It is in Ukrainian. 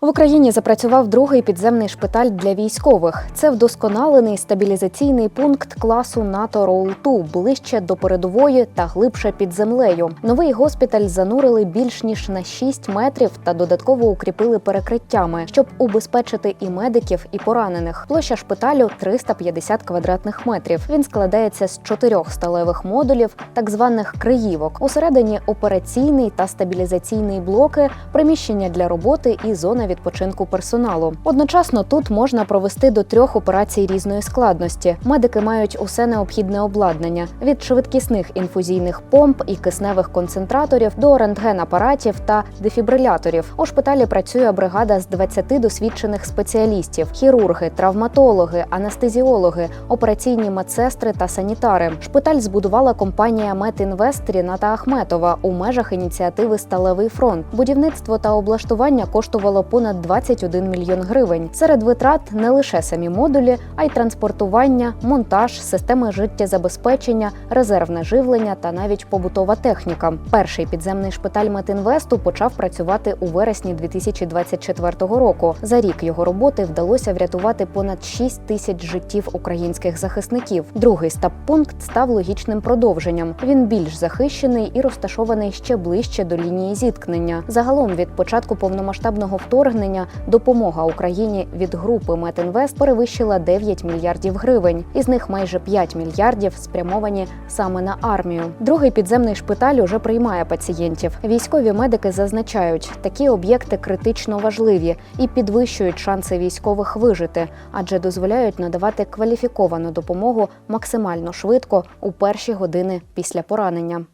В Україні запрацював другий підземний шпиталь для військових. Це вдосконалений стабілізаційний пункт класу НАТО Роул-2, ближче до передової та глибше під землею. Новий госпіталь занурили більш ніж на 6 метрів та додатково укріпили перекриттями, щоб убезпечити і медиків, і поранених. Площа шпиталю 350 квадратних метрів. Він складається з чотирьох сталевих модулів, так званих криївок. Усередині операційний та стабілізаційний блоки, приміщення для роботи і зона відпочинку персоналу. Одночасно тут можна провести до трьох операцій різної складності. Медики мають усе необхідне обладнання від швидкісних інфузійних помп і кисневих концентраторів до рентген-апаратів та дефібриляторів. У шпиталі працює бригада з 20 досвідчених спеціалістів: хірурги, травматологи, анестезіологи, операційні медсестри та санітари. Шпиталь збудувала компанія Метінвест Ріната Ахметова у межах ініціативи Сталевий фронт. Будівництво та облаштування коштувало понад 21 мільйон гривень. Серед витрат не лише самі модулі, а й транспортування, монтаж, системи життєзабезпечення, резервне живлення та навіть побутова техніка. Перший підземний шпиталь Метінвесту почав працювати у вересні 2024 року. За рік його роботи вдалося врятувати понад 6 тисяч життів українських захисників. Другий стаб-пункт став логічним продовженням. Він більш захищений і розташований ще ближче до лінії зіткнення. Загалом від початку повномасштабного вторгнення допомога Україні від групи Метінвест перевищила 9 мільярдів гривень. Із них майже 5 мільярдів спрямовані саме на армію. Другий підземний шпиталь уже приймає пацієнтів. Військові медики зазначають, такі об'єкти критично важливі і підвищують шанси військових вижити, адже дозволяють надавати кваліфіковану допомогу максимально швидко у перші години після поранення.